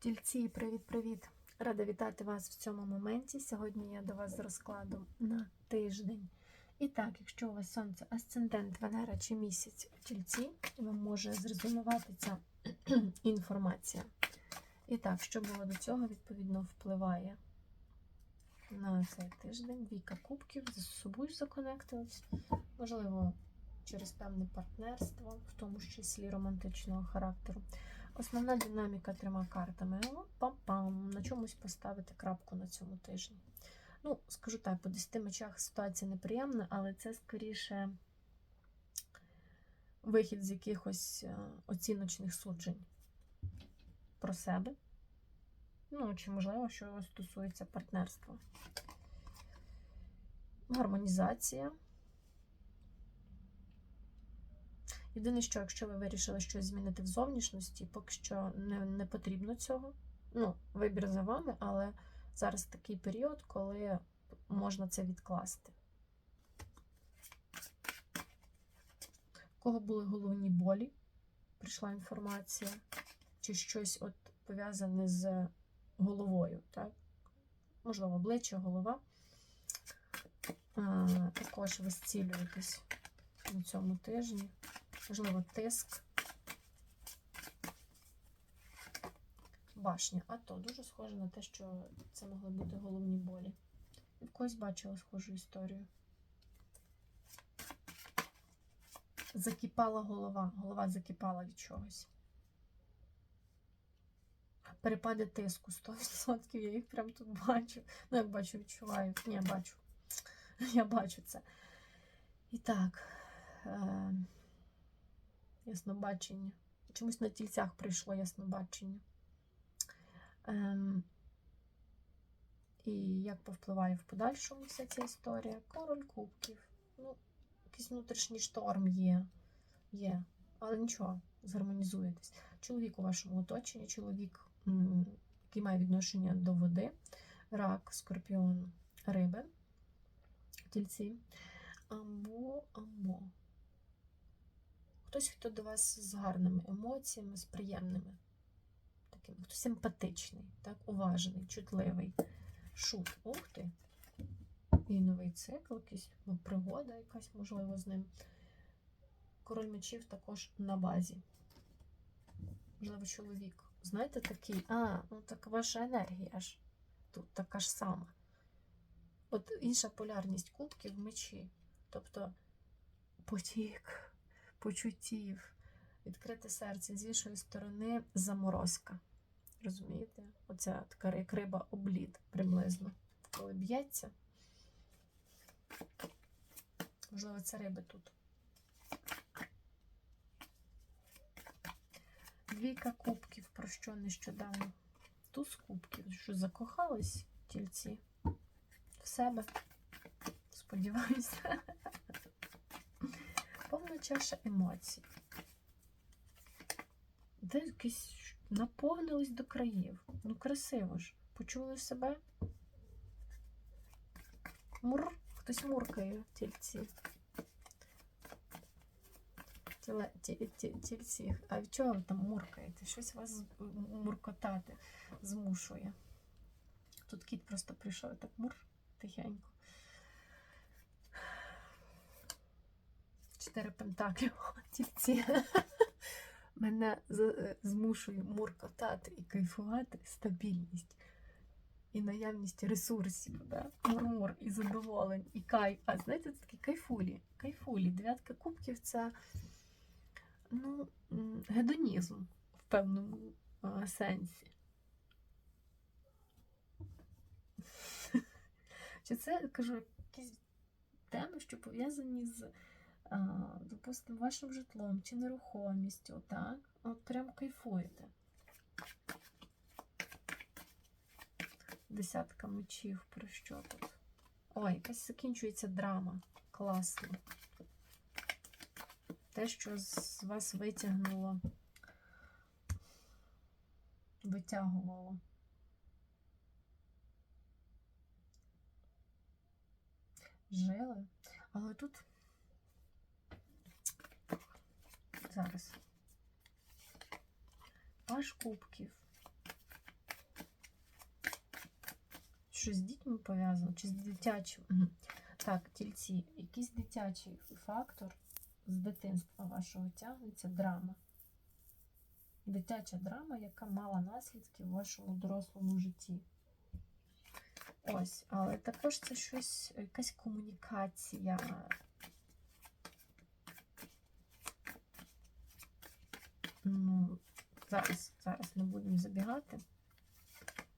Тільці, привіт-привіт! Рада вітати вас в цьому моменті. Сьогодні я до вас з розкладом на тиждень. І так, якщо у вас сонце, асцендент, Венера чи місяць в тільці, вам може зрезонувати ця інформація. І так, що було до цього, відповідно, впливає на цей тиждень. Віка кубків, з собою законектились. Можливо, через певне партнерство, в тому числі романтичного характеру. Основна динаміка трьома картами. О, Пам-пам. На чомусь поставити крапку на цьому тижні. Ну, скажу так, по 10 мечах ситуація неприємна, але це скоріше вихід з якихось е, оціночних суджень про себе. Ну, чи, можливо, що стосується партнерства. Гармонізація. Єдине, що якщо ви вирішили щось змінити в зовнішності, поки що не, не потрібно цього. Ну, вибір за вами, але зараз такий період, коли можна це відкласти. У кого були головні болі? Прийшла інформація, чи щось от пов'язане з головою, так? Можливо, обличчя, голова. А, також ви зцілюєтесь на цьому тижні. Можливо, тиск. Башня. А то дуже схоже на те, що це могли бути головні болі. І в когось бачила схожу історію. Закипала голова. Голова закипала від чогось. Перепади тиску 100%. Я їх прям тут бачу. Ну, як бачу, відчуваю. Ні, бачу. Я бачу це. І так. Е яснобачення. Чомусь на тільцях прийшло яснобачення. Ем, і як повпливає в подальшому вся ця історія? Король кубків. Ну, якийсь внутрішній шторм є. Є. Але нічого, згармонізуєтесь. Чоловік у вашому оточенні, чоловік, який має відношення до води, рак, скорпіон, риби, тільці. Або, або. Хтось, хто до вас з гарними емоціями, з приємними, таким, хто симпатичний, так, уважний, чутливий. Шут. Ух ти! І новий цикл, якийсь ну, пригода якась, можливо, з ним. Король мечів також на базі. Можливо, чоловік. Знаєте, такий, а, ну так ваша енергія ж тут така ж сама. От інша полярність кубків мечі. Тобто потік почуттів, відкрите серце, з іншої сторони заморозка. Розумієте? Оця така як риба облід приблизно. Коли б'ється. Можливо, це риби тут. Двійка кубків, про що нещодавно. Туз кубків, що закохались тільці в себе. Сподіваюся. Повна чаша емоцій. Де якісь наповнились до країв. Ну, красиво ж. Почули себе? Мур, хтось муркає тільці. Тіле, ті, ті, тільці. А в чого ви там муркаєте? Щось вас муркотати змушує. Тут кіт просто прийшов так мур тихенько. Чотири пентаклі тільці. Мене змушує муркотати і кайфувати стабільність і наявність ресурсів, да? мурмур і задоволень, і кайф. А знаєте, це такі кайфулі. Кайфулі. Дев'ятка кубків це ну, гедонізм в певному а, сенсі. Чи це кажу, якісь теми, що пов'язані з допустимо, вашим житлом чи нерухомістю, так? От прям кайфуєте. Десятка мечів, про що тут? Ой, якась закінчується драма. Класно. Те, що з вас витягнуло, витягувало. Жили. Але тут зараз. Паж кубків. Що з дітьми пов'язано? Чи з дитячим? Так, тільці, якийсь дитячий фактор з дитинства вашого тягнеться драма. Дитяча драма, яка мала наслідки в вашому дорослому житті. Ось, але також це щось, якась комунікація. Ну, зараз, зараз не будемо забігати.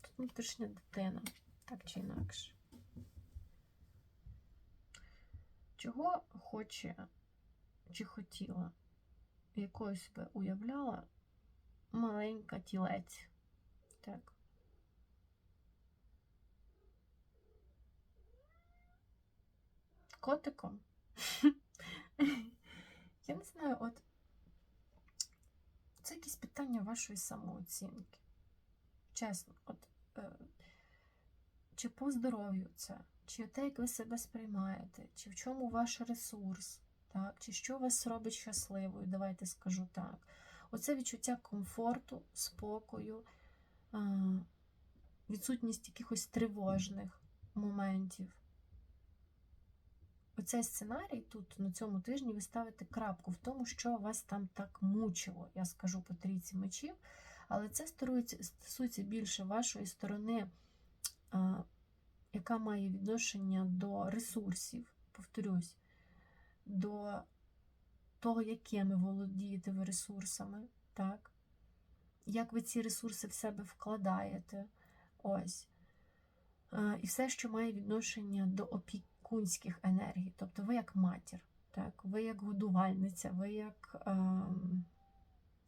Тут внутрішня дитина, так чи інакше. Чого хоче чи хотіла, якою себе уявляла маленька тілець? Так. Котиком? Я не знаю, от це якісь питання вашої самооцінки. Чесно, от е, чи по здоров'ю це, чи те, як ви себе сприймаєте, чи в чому ваш ресурс, так? чи що вас робить щасливою, давайте скажу так. Оце відчуття комфорту, спокою, е, відсутність якихось тривожних моментів. Оцей сценарій тут на цьому тижні ви ставите крапку в тому, що вас там так мучило, я скажу по трійці мечів, але це стосується, більше вашої сторони, яка має відношення до ресурсів, повторюсь, до того, якими володієте ви ресурсами, так? Як ви ці ресурси в себе вкладаєте. Ось. І все, що має відношення до опіки кунських енергій. Тобто ви як матір, так? ви як годувальниця, ви як е,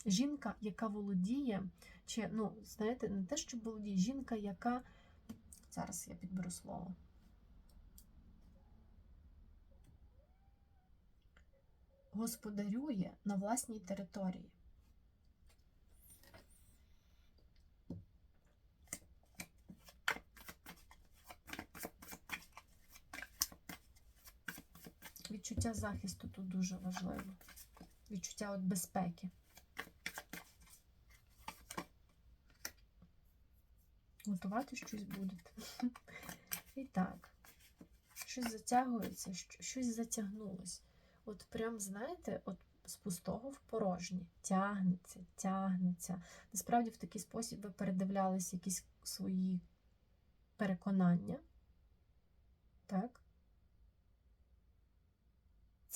жінка, яка володіє, чи, ну, знаєте, не те, що володіє, жінка, яка. Зараз я підберу слово. Господарює на власній території. Відчуття захисту тут дуже важливо. Відчуття от безпеки. Готувати щось будете. І так, щось затягується, щось затягнулось. От прям, знаєте, от з пустого в порожнє. Тягнеться, тягнеться. Насправді, в такий спосіб ви передивлялися якісь свої переконання. Так?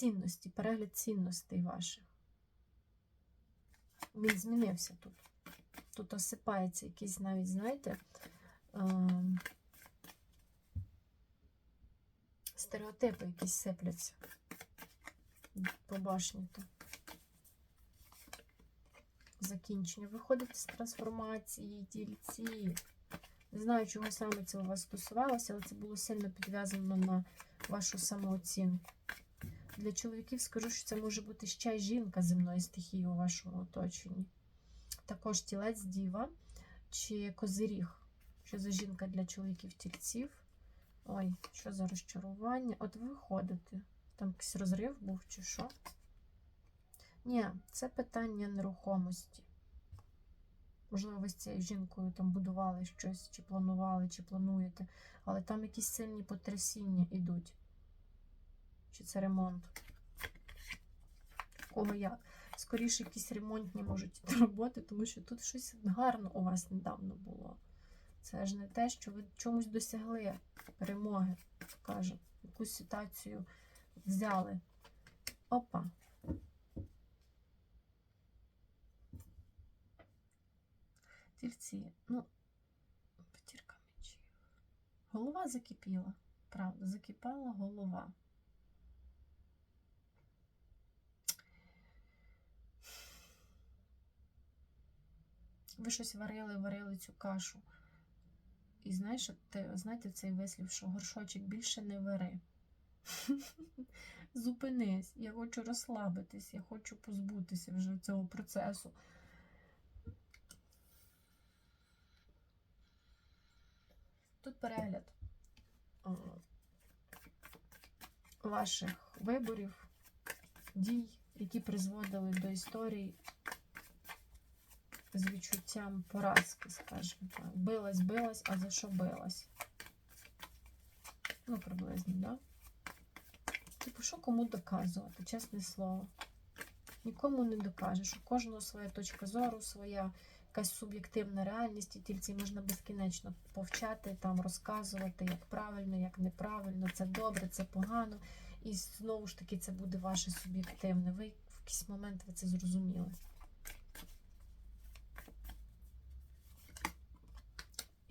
Цінності, перегляд цінностей ваших. Він змінився тут. Тут осипається якийсь навіть, знаєте, стереотипи якісь сипляться по башні. Закінчення. Виходите з трансформації, дільці. Не знаю, чого саме це у вас стосувалося, але це було сильно підв'язано на вашу самооцінку. Для чоловіків скажу, що це може бути ще жінка земної стихії у вашому оточенні. Також тілець діва чи козиріг. Що за жінка для чоловіків-тільців? Ой, що за розчарування? От ви виходите. Там якийсь розрив був, чи що? Ні, це питання нерухомості. Можливо, ви з цією жінкою там будували щось, чи планували, чи плануєте, але там якісь сильні потрясіння йдуть. Чи це ремонт? Кого як? Скоріше, якісь ремонтні можуть роботи, тому що тут щось гарно у вас недавно було. Це ж не те, що ви чомусь досягли перемоги, каже, якусь ситуацію взяли. Опа. Тільці, ну, п'ятірка мечів. Голова закипіла. Правда, закипала голова. Ви щось варили, варили цю кашу. І знаєш, ти, знаєте цей вислів, що горшочок більше не вари. Зупинись, я хочу розслабитись, я хочу позбутися вже цього процесу. Тут перегляд ваших виборів, дій, які призводили до історії з відчуттям поразки, скажімо так. Билась, билась, а за що билась? Ну, приблизно, да? Типу, що кому доказувати, чесне слово. Нікому не докажеш. У кожного своя точка зору, своя якась суб'єктивна реальність, і тільки можна безкінечно повчати, там розказувати, як правильно, як неправильно, це добре, це погано. І знову ж таки це буде ваше суб'єктивне. Ви в якийсь момент ви це зрозуміли.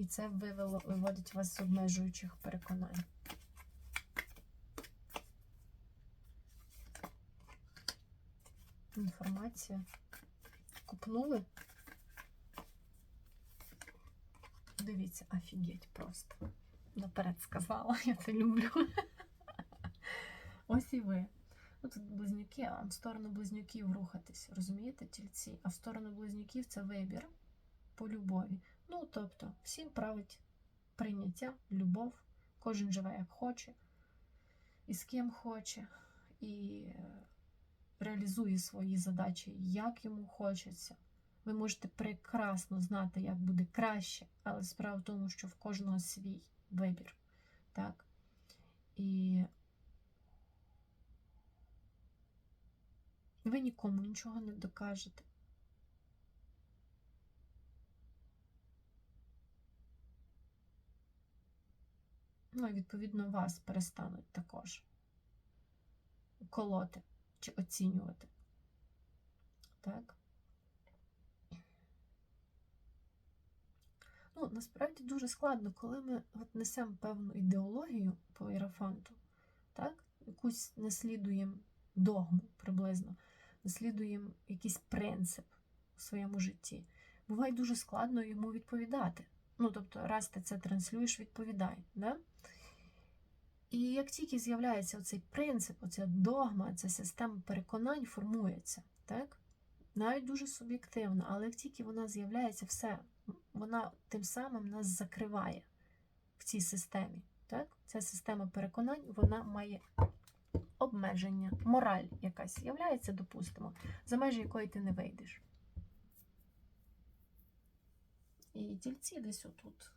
Це вивело, виводить вас з обмежуючих переконань. Інформація. Купнули? Дивіться, офігеть просто. Наперед сказала, я це люблю. Ось і ви. Ну, тут близнюки, а в сторону близнюків рухатись, розумієте, тільці? А в сторону близнюків це вибір по любові. Ну, тобто, всім править прийняття, любов, кожен живе як хоче, і з ким хоче, і е, реалізує свої задачі, як йому хочеться. Ви можете прекрасно знати, як буде краще, але справа в тому, що в кожного свій вибір. Так? І ви нікому нічого не докажете. Ну, і відповідно, вас перестануть також колоти чи оцінювати. Так? Ну, насправді дуже складно, коли ми от несемо певну ідеологію по ірафанту, так? якусь наслідуємо догму приблизно, наслідуємо якийсь принцип у своєму житті. Буває дуже складно йому відповідати. Ну, тобто, раз ти це транслюєш, відповідай. Да? І як тільки з'являється оцей принцип, оця догма, ця система переконань формується, так? навіть дуже суб'єктивно, але як тільки вона з'являється, все, вона тим самим нас закриває в цій системі. Так? Ця система переконань вона має обмеження, мораль якась з'являється, допустимо, за межі якої ти не вийдеш. І тільці десь отут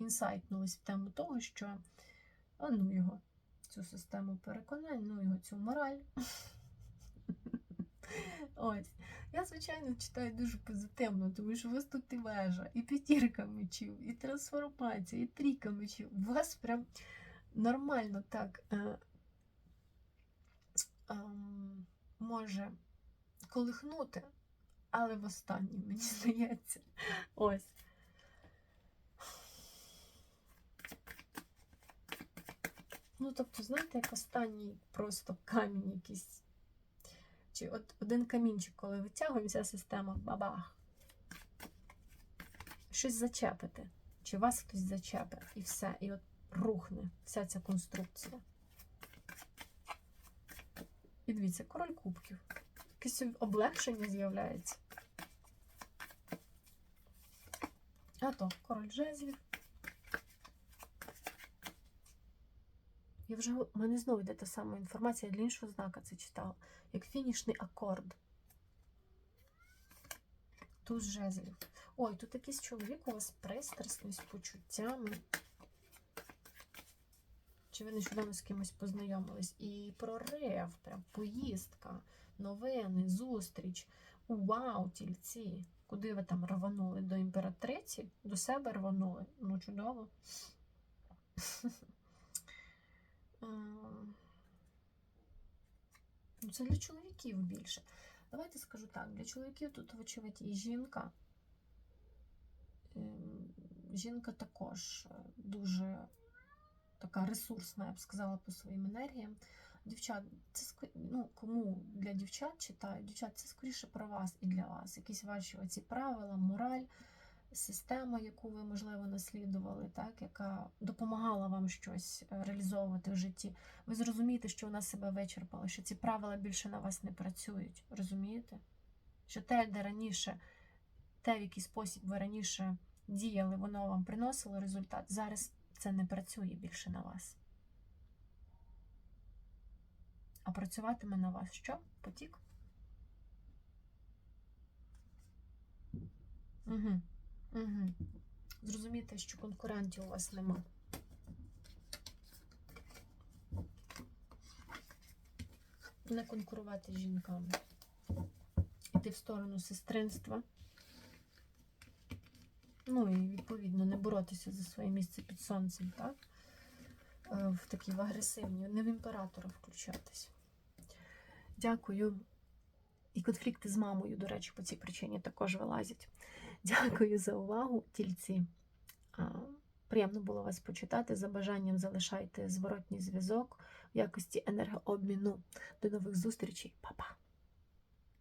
інсайтнулись в тему того, що а ну його, цю систему переконань, ну його цю мораль. Ось. Я, звичайно, читаю дуже позитивно, тому що у вас тут і вежа, і п'ятірка мечів, і трансформація, і трійка мечів. У вас прям нормально так е, е, може колихнути, але в останній, мені здається. Ось. Ну, тобто, знаєте, як останній просто камінь якийсь. Чи от один камінчик, коли витягуємо, вся система бабах. Щось зачепите. Чи вас хтось зачепить, і все. І от рухне вся ця конструкція. І дивіться, король кубків. Якесь облегшення з'являється. А то король жезлів. Я вже у мене знову йде та сама інформація, я для іншого знака це читала. Як фінішний акорд. Туз жезлів. Ой, тут якийсь чоловік у вас пристрасний з почуттями. Чи ви нещодавно з кимось познайомились? І прорив, прям поїздка, новини, зустріч. Вау, тільці! Куди ви там рванули? До імператриці? До себе рванули? Ну, чудово. Ну, Це для чоловіків більше. Давайте скажу так: для чоловіків тут, вочевидь, і жінка. Ем, жінка також дуже така ресурсна, я б сказала, по своїм енергіям. Дівчат, це ну, кому для дівчат читаю, дівчат, це скоріше про вас і для вас. Якісь ваші оці правила, мораль система, яку ви, можливо, наслідували, так, яка допомагала вам щось е, реалізовувати в житті. Ви зрозумієте, що вона себе вичерпала, що ці правила більше на вас не працюють. Розумієте? Що те, де раніше, те, в який спосіб ви раніше діяли, воно вам приносило результат. Зараз це не працює більше на вас. А працюватиме на вас що? Потік? Угу. Угу. Зрозумійте, що конкурентів у вас нема. Не конкурувати з жінками. Іти в сторону сестринства. Ну і, відповідно, не боротися за своє місце під сонцем, так? Е, в такі в агресивній, не в імператора включатись. Дякую. І конфлікти з мамою, до речі, по цій причині також вилазять. Дякую за увагу, тільці. Приємно було вас почитати. За бажанням залишайте зворотній зв'язок в якості енергообміну. До нових зустрічей, Па-па!